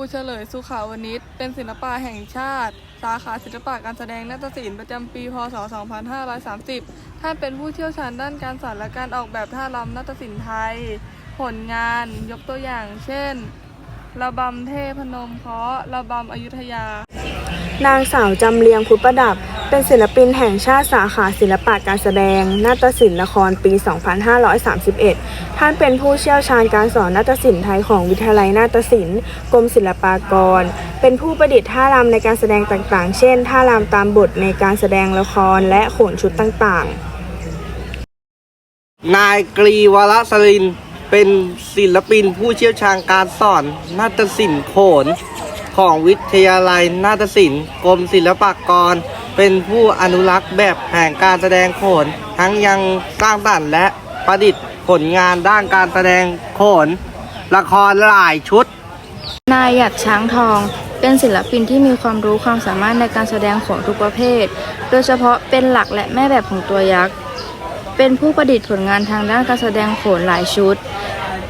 ครูเฉลยสุขาวนิชเป็นศิลปะแห่งชาติ สาขาศิลปะการแสดงนาฏศิลป์ประจำปี พศ 2530 ท่านเป็นผู้เชี่ยวชาญด้านการสอนและการออกแบบท่ารำนาฏศิลป์ไทย ผลงานยกตัวอย่าง เช่น ระบำเทพนมเคราะห์ระบำอยุธยา นางสาวจำเรียงพุทธประดับ เป็นศิลปินแห่งชาติสาขาศิลปะการแสดง นาฏศิลป์ละครปี 2531 ท่านเป็นผู้เชี่ยวชาญการสอนนาฏศิลป์ไทยของวิทยาลัยนาฏศิลป์กรมศิลปากร เป็นผู้ประดิษฐ์ท่ารำในการแสดงต่างๆ เช่น ท่ารำตามบทในการแสดงละครและโขนชุดต่างๆ นายกรีวรสลิน เป็นศิลปินผู้เชี่ยวชาญการสอนนาฏศิลป์โขน ของวิทยาลัยนาฏศิลป์กรมศิลปากร เป็นผู้อนุรักษ์แบบแห่งการแสดงโขน ทั้งยังสร้างสรรค์และประดิษฐ์ผลงานด้านการแสดงโขน ละครหลายชุด นายหยัดช้างทองเป็นศิลปินที่มีความรู้ความสามารถในการแสดงโขนทุกประเภท โดยเฉพาะเป็นหลักและแม่แบบของตัวยักษ์ เป็นผู้ประดิษฐ์ผลงานทางด้านการแสดงโขนหลายชุด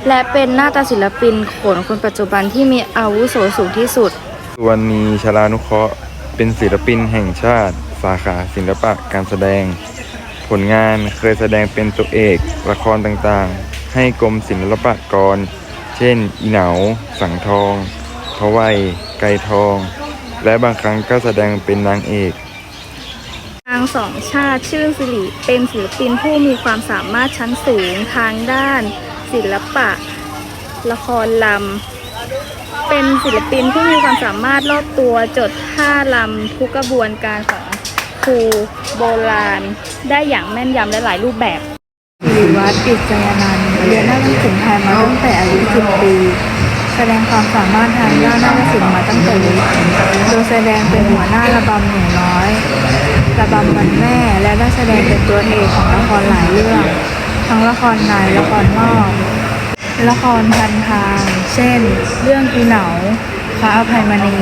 และเป็นหน้าตาศิลปินโขนคนปัจจุบันที่มีอาวุโสสูงที่สุด สุวรรณีชลานุเคราะห์ เป็นศิลปินแห่งชาติ สาขาศิลปะการแสดง ผลงานเคยแสดงเป็นตัวเอก ละครต่างๆ ให้กรมศิลปากร เช่น อีเหนา สังทองพระวัยไกรทอง และบางครั้งก็แสดงเป็นนางเอกนางสองชาติชื่นสิริเป็นศิลปินผู้มีความสามารถชั้นสูงทางด้าน ศิลปะ ละครลำ เป็นศิลปินผู้มีความสามารถรอบตัวจดท่าลำทุกกระบวนการของครูโบราณ ได้อย่างแม่นยำและหลายรูปแบบสิริวัฒน์ปิจยานันท์เรียนนาฏศิลป์ไทยมาตั้งแต่อายุ10ปี แสดงความสามารถทางด้านนาฏศิลป์มาตั้งแต่เล็กโดยแสดงเป็นหัวหน้าระบำหนูน้อย ระบำวันแม่และได้แสดงเป็นตัวเอกของละครหลายเรื่อง ทั้งละครในละครนอก ละครพันทาง เช่น เรื่องอีเหนาพระอภัยมณี